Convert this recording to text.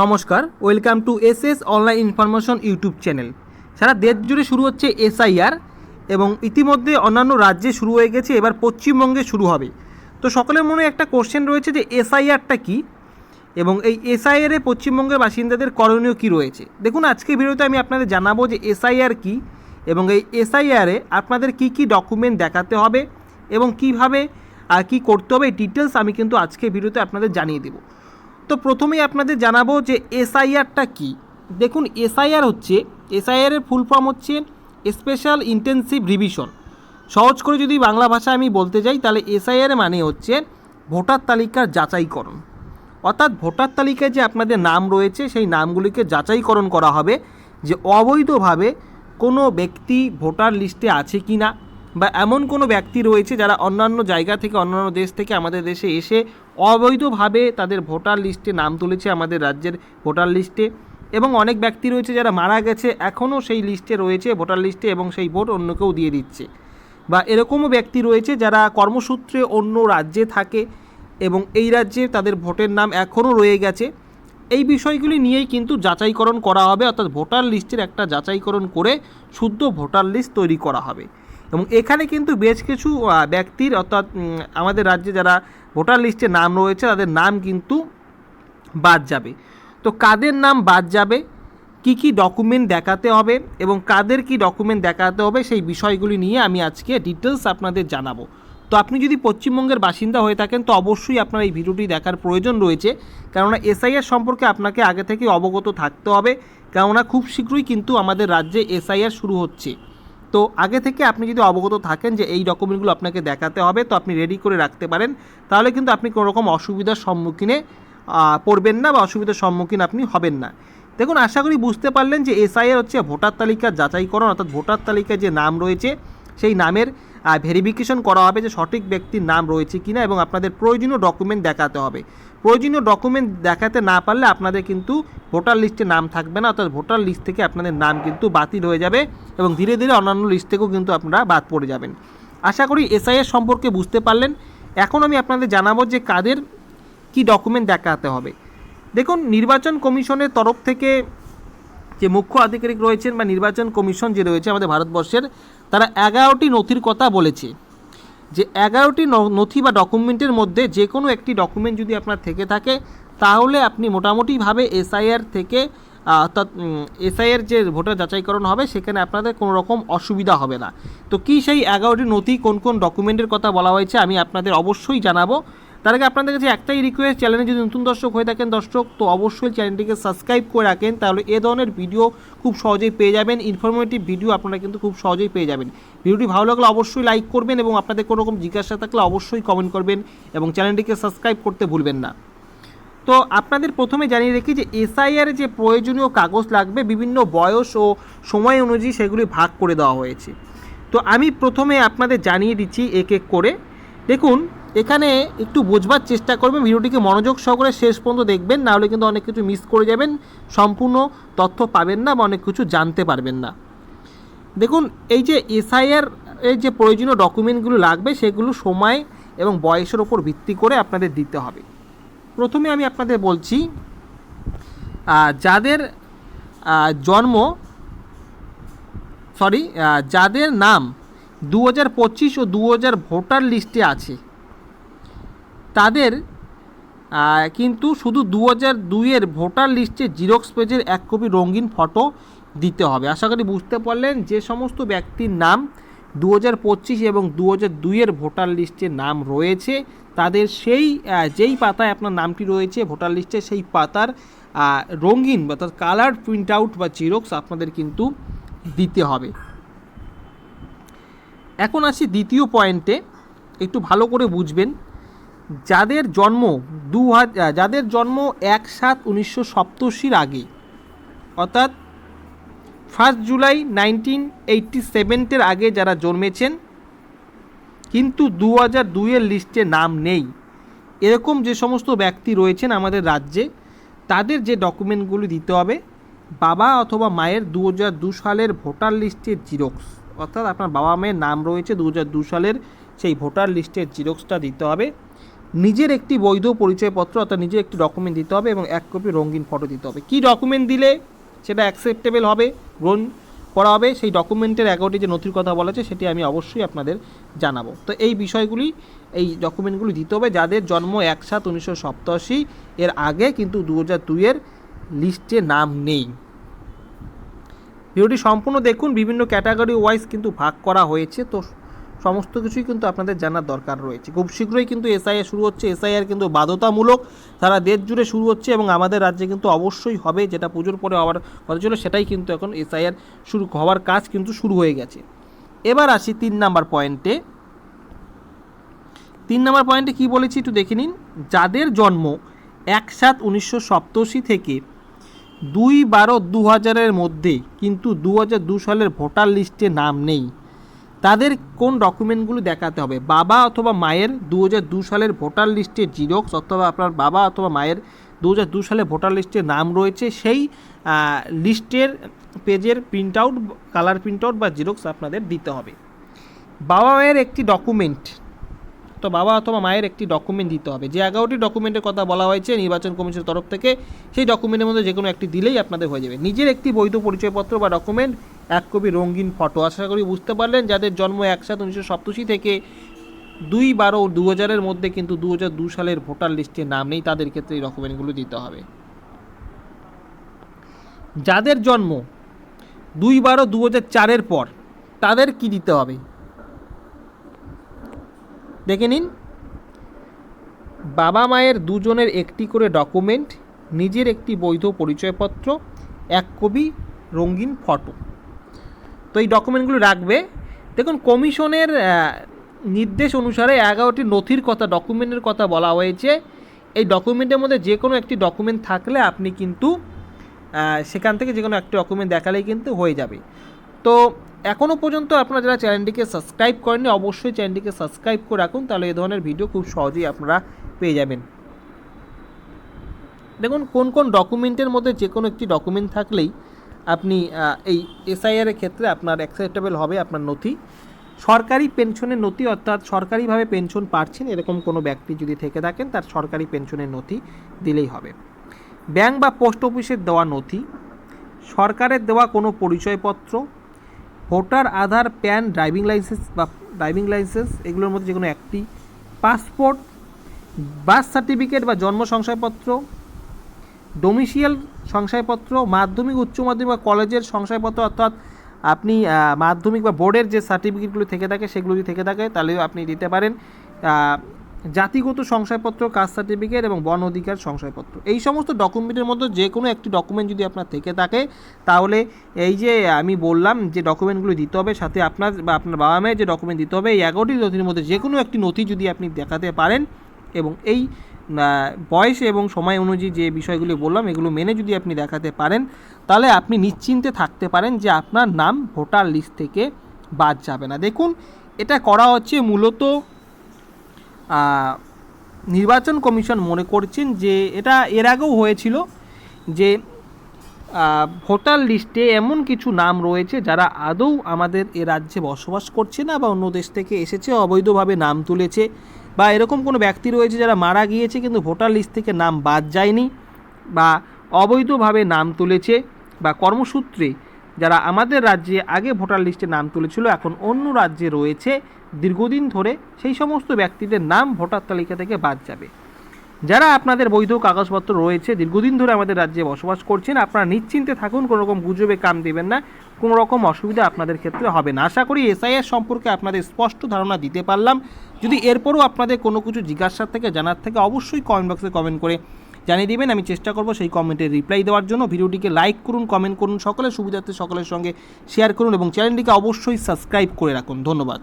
নমস্কার, welcome to S S online information YouTube channel. সারা দেশ জুড়ে শুরু হচ্ছে এসআইআর এবং ইতিমধ্যে অন্যান্য রাজ্যে শুরু হয়ে গেছে, এবার পশ্চিমবঙ্গে শুরু হবে। তো সকলের মনে একটা কোশ্চেন রয়েছে যে, এসআইআরটা কী? এবং এই এসআইআরে পশ্চিমবঙ্গের বাসিন্দাদের করণীয় কী রয়েছে? দেখুন, আজকে ভিডিওতে আমি আপনাদের জানাব যে, এসআইআর কী এবং এই এসআইআরে আপনাদের কি কি ডকুমেন্ট দেখাতে হবে এবং কীভাবে আর কি করতে হবে ডিটেলস আমি কিন্তু আজকে ভিডিওতে আপনাদের জানিয়ে দেবো। তো প্রথমেই আপনাদের জানাব যে এসআইআরটা কি। দেখুন, এসআইআর হচ্ছে এসআইআরের ফুল ফর্ম হচ্ছে স্পেশাল ইন্টেন্সিভ রিভিশন সহজ করে যদি বাংলা ভাষা আমি বলতে যাই, তাহলে এসআইআর মানে হচ্ছে ভোটার তালিকার যাচাইকরণ। অর্থাৎ ভোটার তালিকায় যে আপনাদের নাম রয়েছে, সেই নামগুলিকে যাচাইকরণ করা হবে যে অবৈধভাবে কোনো ব্যক্তি ভোটার লিস্টে আছে কি না বা এমন কোনো ব্যক্তি রয়েছে যারা অন্যান্য জায়গা থেকে, অন্যান্য দেশ থেকে আমাদের দেশে এসে অবৈধভাবে তাদের ভোটার লিস্টে নাম তুলেছে আমাদের রাজ্যের ভোটার লিস্টে এবং অনেক ব্যক্তি রয়েছে যারা মারা গেছে, এখনও সেই লিস্টে রয়েছে ভোটার লিস্টে এবং সেই ভোট অন্য কেউ দিয়ে দিচ্ছে। বা এরকমও ব্যক্তি রয়েছে যারা কর্মসূত্রে অন্য রাজ্যে থাকে এবং এই রাজ্যে তাদের ভোটের নাম এখনও রয়ে গেছে। এই বিষয়গুলি নিয়েই কিন্তু যাচাইকরণ করা হবে, অর্থাৎ ভোটার লিস্টের একটা যাচাইকরণ করে শুদ্ধ ভোটার লিস্ট তৈরি করা হবে। এবং এখানে কিন্তু বেশ কিছু ব্যক্তির অর্থাৎ আমাদের রাজ্যে যারা ভোটার লিস্টে নাম রয়েছে, তাদের নাম কিন্তু বাদ যাবে। তো কাদের নাম বাদ যাবে? কি কি ডকুমেন্ট দেখাতে হবে এবং কাদের কি ডকুমেন্ট দেখাতে হবে সেই বিষয়গুলি নিয়ে আমি আজকে ডিটেলস আপনাদের জানাব। তো আপনি যদি পশ্চিমবঙ্গের বাসিন্দা হয়ে থাকেন, তো অবশ্যই আপনার এই ভিডিওটি দেখার প্রয়োজন রয়েছে। কেননা এসআইআর সম্পর্কে আপনাকে আগে থেকে অবগত থাকতে হবে। কেননা খুব শীঘ্রই কিন্তু আমাদের রাজ্যে এসআইআর শুরু হচ্ছে। তো আগে থেকে আপনি যদি অবগত থাকেন যে এই ডকুমেন্টগুলো আপনাকে দেখাতে হবে, তো আপনি রেডি করে রাখতে পারেন, তাহলে কিন্তু আপনি কোনো রকম অসুবিধার সম্মুখীনে পড়বেন না বা অসুবিধার সম্মুখীন আপনি হবেন না। দেখুন, আশা করি বুঝতে পারলেন যে এসআইয়ের হচ্ছে ভোটার তালিকা যাচাইকরণ, অর্থাৎ ভোটার তালিকায় যে নাম রয়েছে, সেই নামের ভেরিফিকেশন করা হবে যে সঠিক ব্যক্তির নাম রয়েছে কিনা এবং আপনাদের প্রয়োজনীয় ডকুমেন্ট দেখাতে হবে। প্রয়োজনীয় ডকুমেন্ট দেখাতে না পারলে আপনাদের কিন্তু ভোটার লিস্টে নাম থাকবে না, অর্থাৎ ভোটার লিস্ট থেকে আপনাদের নাম কিন্তু বাতিল হয়ে যাবে এবং ধীরে ধীরে অন্যান্য লিস্ট থেকেও কিন্তু আপনারা বাদ পড়ে যাবেন। আশা করি এসআইএর সম্পর্কে বুঝতে পারলেন। এখন আমি আপনাদের জানাব যে কাদের কি ডকুমেন্ট দেখাতে হবে। দেখুন, নির্বাচন কমিশনের তরফ থেকে যে মুখ্য আধিকারিক রয়েছেন বা নির্বাচন কমিশন যে রয়েছে আমাদের ভারতবর্ষের তারা এগারোটি নথির কথা বলেছে। যে এগারোটি নথি বা ডকুমেন্টের মধ্যে যে কোনো একটি ডকুমেন্ট যদি আপনার থেকে থাকে, তাহলে আপনি মোটামুটিভাবে এসআইআর থেকে অর্থাৎ এসআইআর যে ভোটার যাচাইকরণ হবে, সেখানে আপনাদের কোনো রকম অসুবিধা হবে না। তো কি সেই এগারোটি নথি কোন কোন ডকুমেন্টের কথা বলা হয়েছে, আমি আপনাদের অবশ্যই জানাব। তার আগে আপনাদের কাছে একটাই রিকোয়েস্ট চ্যানেলে যদি নতুন দর্শক হয়ে থাকেন, দর্শক, তো অবশ্যই চ্যানেলটিকে সাবস্ক্রাইব করে রাখেন, তাহলে এ ধরনের ভিডিও খুব সহজেই পেয়ে যাবেন। ইনফরমেটিভ ভিডিও আপনারা কিন্তু খুব সহজেই পেয়ে যাবেন। ভিডিওটি ভালো লাগলে অবশ্যই লাইক করবেন এবং আপনাদের কোনো রকম জিজ্ঞাসা থাকলে অবশ্যই কমেন্ট করবেন এবং চ্যানেলটিকে সাবস্ক্রাইব করতে ভুলবেন না। তো আপনাদের প্রথমে জানিয়ে রেখি যে এসআইআর যে প্রয়োজনীয় কাগজ লাগবে, বিভিন্ন বয়স ও সময় অনুযায়ী সেগুলি ভাগ করে দেওয়া হয়েছে। তো আমি প্রথমে আপনাদের জানিয়ে দিচ্ছি এক এক করে। দেখুন এখানে একটু বোঝবার চেষ্টা করবেন, ভিডিওটিকে মনোযোগ সহকারে শেষ পর্যন্ত দেখবেন নাহলে কিন্তু অনেক কিছু মিস করে যাবেন, সম্পূর্ণ তথ্য পাবেন না বা অনেক কিছু জানতে পারবেন না। দেখুন, এই যে এসআইআর এর যে প্রয়োজনীয় ডকুমেন্টগুলো লাগবে, সেগুলো সময় এবং বয়সের ওপর ভিত্তি করে আপনাদের দিতে হবে। প্রথমে আমি আপনাদের বলছি যাদের জন্ম সরি যাদের নাম দু হাজার পঁচিশ ও দু হাজার ভোটার লিস্টে আছে তাদের কিন্তু শুধু দু হাজার দুইয়ের ভোটার লিস্টে জিরক্স পেজের এক কপি রঙিন ফটো দিতে হবে। আশা করি বুঝতে পারলেন যে সমস্ত ব্যক্তির নাম দু হাজার পঁচিশ এবং দু হাজার দুইয়ের ভোটার লিস্টে নাম রয়েছে। তাদের সেই যেই পাতায় আপনার নামটি রয়েছে, ভোটার লিস্টে সেই পাতার রঙিন বা তার কালার প্রিন্ট আউট বা জিরক্স আপনাদের কিন্তু দিতে হবে। এখন আসি দ্বিতীয় পয়েন্টে। একটু ভালো করে বুঝবেন। যাদের জন্ম দু হাজার যাদের জন্ম এক সাত উনিশশো সপ্তাশির আগে, অর্থাৎ ফার্স্ট জুলাই নাইনটিন এইটটি সেভেন্টের আগে যারা জন্মেছেন, কিন্তু দু হাজার দুইয়ের লিস্টে নাম নেই। এরকম যে সমস্ত ব্যক্তি রয়েছেন আমাদের রাজ্যে, তাদের যে ডকুমেন্টগুলি দিতে হবে, বাবা অথবা মায়ের দু হাজার দু সালের ভোটার লিস্টের জিরক্স, অর্থাৎ আপনার বাবা মায়ের নাম রয়েছে দু হাজার দু সালের সেই ভোটার লিস্টের জিরক্সটা দিতে হবে। নিজের একটি বৈধ পরিচয়পত্র অর্থাৎ নিজের একটি ডকুমেন্ট দিতে হবে এবং এক কপি রঙিন ফটো দিতে হবে। কী ডকুমেন্ট দিলে সেটা অ্যাকসেপ্টেবল হবে, গ্রহণ করা হবে, সেই ডকুমেন্টের এগারোটি যে নথির কথা বলা আছে সেটি আমি অবশ্যই আপনাদের জানাব। তো এই বিষয়গুলি, এই ডকুমেন্টগুলি দিতে হবে যাদের জন্ম এক সাত উনিশশো সপ্তাশি, এর আগে কিন্তু দু হাজার দুইয়ের লিস্টে নাম নেই। ভিডিওটি সম্পূর্ণ দেখুন, বিভিন্ন ক্যাটাগরি ওয়াইজ কিন্তু ভাগ করা হয়েছে। তো সমস্ত কিছুই কিন্তু আপনাদের জানার দরকার রয়েছে। খুব শীঘ্রই কিন্তু এসআইআর শুরু হচ্ছে। এসআইআর কিন্তু বাধ্যতামূলক সারা দেশ জুড়ে শুরু হচ্ছে এবং আমাদের রাজ্যে কিন্তু অবশ্যই হবে। যেটা পুজোর পরে হওয়ার কথা ছিল, সেটাই কিন্তু এখন এসআইআর শুরু হওয়ার কাজ কিন্তু শুরু হয়ে গেছে। এবার আসি তিন নাম্বার পয়েন্টে। তিন নাম্বার পয়েন্টে কি বলেছি একটু দেখে নিন। যাদের জন্ম এক সাত উনিশশো সপ্তাশি থেকে দুই বারো দু হাজারের মধ্যে, কিন্তু দু হাজার দু সালের ভোটার লিস্টে নাম নেই। তাদের কোন ডকুমেন্টগুলো দেখাতে হবে? বাবা অথবা মায়ের দু দু সালের ভোটার লিস্টের জিরক্স অথবা আপনার বাবা অথবা মায়ের দু দু সালে ভোটার লিস্টের নাম রয়েছে, সেই লিস্টের পেজের print out colour print out বা জিরক্স আপনাদের দিতে হবে। বাবা মায়ের একটি ডকুমেন্ট তো বাবা অথবা মায়ের একটি ডকুমেন্ট দিতে হবে। যে এগারোটি ডকুমেন্টের কথা বলা হয়েছে নির্বাচন কমিশনের তরফ থেকে, সেই ডকুমেন্টের মধ্যে যে কোনো একটি দিলেই আপনাদের হয়ে যাবে। নিজের একটি বৈধ পরিচয়পত্র বা ডকুমেন্ট এক কপি রঙিন ফটো আশা করি বুঝতে পারলেন, যাদের জন্ম একসাথে উনিশশো সপ্তাশি থেকে দুই বারো দু হাজারের মধ্যে কিন্তু দু হাজার দু সালের ভোটার লিস্টে নাম নেই, তাদের ক্ষেত্রে এই ডকুমেন্টগুলো দিতে হবে। যাদের জন্ম দুই বারো দু হাজার চারের পর, তাদের কি দিতে হবে? দেখে নিন। বাবা মায়ের দুজনের একটি করে ডকুমেন্ট নিজের একটি বৈধ পরিচয়পত্র, এক কবি রঙিন ফটো তো এই ডকুমেন্টগুলো রাখবে। দেখুন, কমিশনের নির্দেশ অনুসারে এগারোটি নথির কথা ডকুমেন্টের কথা বলা হয়েছে। এই ডকুমেন্টের মধ্যে যে কোনো একটি ডকুমেন্ট থাকলে আপনি কিন্তু সেখান থেকে যে কোনো একটি ডকুমেন্ট দেখালেই কিন্তু হয়ে যাবে। তো এখনও পর্যন্ত আপনারা যারা চ্যানেলটিকে সাবস্ক্রাইব করেননি, অবশ্যই চ্যানেলটিকে সাবস্ক্রাইব করে রাখুন, তাহলে এই ধরনের ভিডিও খুব সহজেই আপনারা পেয়ে যাবেন। দেখুন, কোন কোন ডকুমেন্টের মধ্যে যে কোনো একটি ডকুমেন্ট থাকলেই আপনি এই এসআইআর এর ক্ষেত্রে আপনার অ্যাকসেপ্টেবল হবে আপনার নথি। সরকারি পেনশনের নথি অর্থাৎ সরকারিভাবে পেনশন পাচ্ছেন এরকম কোনো ব্যক্তি যদি থেকে থাকেন, তার সরকারি পেনশনের নথি দিলেই হবে। ব্যাংক বা পোস্ট অফিসের দেওয়া নথি, সরকারের দেওয়া কোনো পরিচয়পত্র voter Aadhaar, PAN, driving licence বা ড্রাইভিং লাইসেন্স, এগুলোর মধ্যে যে কোনো একটি। পাসপোর্ট, বার্থ সার্টিফিকেট বা জন্ম শংসাপত্র ডোমিসিয়াল শংসাপত্র মাধ্যমিক, উচ্চ মাধ্যমিক বা কলেজের শংসাপত্র অর্থাৎ আপনি মাধ্যমিক বা বোর্ডের যে সার্টিফিকেটগুলো থেকে থাকে, সেগুলো যদি থেকে থাকে তাহলেও আপনি দিতে পারেন। জাতিগত শংসাপত্র কাস্ট সার্টিফিকেট এবং বন অধিকার শংসাপত্র এই সমস্ত ডকুমেন্টের মধ্যে যে কোনো একটি ডকুমেন্ট যদি আপনার থেকে থাকে, তাহলে এই যে আমি বললাম যে ডকুমেন্টগুলো দিতে হবে, সাথে আপনার বা আপনার বাবা মায়ের যে ডকুমেন্ট দিতে হবে, এই এগারোটি নথির মধ্যে যে কোনো একটি নথি যদি আপনি দেখাতে পারেন এবং এই বয়স এবং সময় অনুযায়ী যে বিষয়গুলি বললাম, এগুলো মেনে যদি আপনি দেখাতে পারেন, তাহলে আপনি নিশ্চিন্তে থাকতে পারেন যে আপনার নাম, ভোটার লিস্ট থেকে বাদ যাবে না। দেখুন, এটা করা হচ্ছে মূলত নির্বাচন কমিশন মনে করছেন যে এটা এর আগেও হয়েছিল যে ভোটার লিস্টে এমন কিছু নাম রয়েছে যারা আদৌ আমাদের এ রাজ্যে বসবাস করছে না বা অন্য দেশ থেকে এসেছে, অবৈধভাবে নাম তুলেছে বা এরকম কোনো ব্যক্তি রয়েছে যারা মারা গিয়েছে কিন্তু ভোটার লিস্ট থেকে নাম বাদ যায়নি বা অবৈধভাবে নাম তুলেছে বা কর্মসূত্রে যারা আমাদের রাজ্যে আগে ভোটার লিস্টে নাম তুলেছিল, এখন অন্য রাজ্যে রয়েছে। দীর্ঘদিন ধরে সেই সমস্ত ব্যক্তিদের নাম ভোটার তালিকা থেকে বাদ যাবে। যারা আপনাদের বৈধ কাগজপত্র রয়েছে, দীর্ঘদিন ধরে আমাদের রাজ্যে বসবাস করছেন, আপনারা নিশ্চিন্তে থাকুন কোনো রকম গুজবে কাম দেবেন না। কোনো রকম অসুবিধা আপনাদের ক্ষেত্রে হবে না। আশা করি এসআইএস সম্পর্কে আপনাদের স্পষ্ট ধারণা দিতে পারলাম। যদি এরপরও আপনাদের কোনো কিছু জিজ্ঞাসার থেকে, জানার থেকে, অবশ্যই কমেন্ট বক্সে কমেন্ট করে জানিয়ে দেবেন, আমি চেষ্টা করব সেই কমেন্টের রিপ্লাই দেওয়ার জন্য। ভিডিওটিকে লাইক করুন কমেন্ট করুন, সকলের সুবিধার্থে সকলের সঙ্গে শেয়ার করুন এবং চ্যানেলটিকে অবশ্যই সাবস্ক্রাইব করে রাখুন। ধন্যবাদ।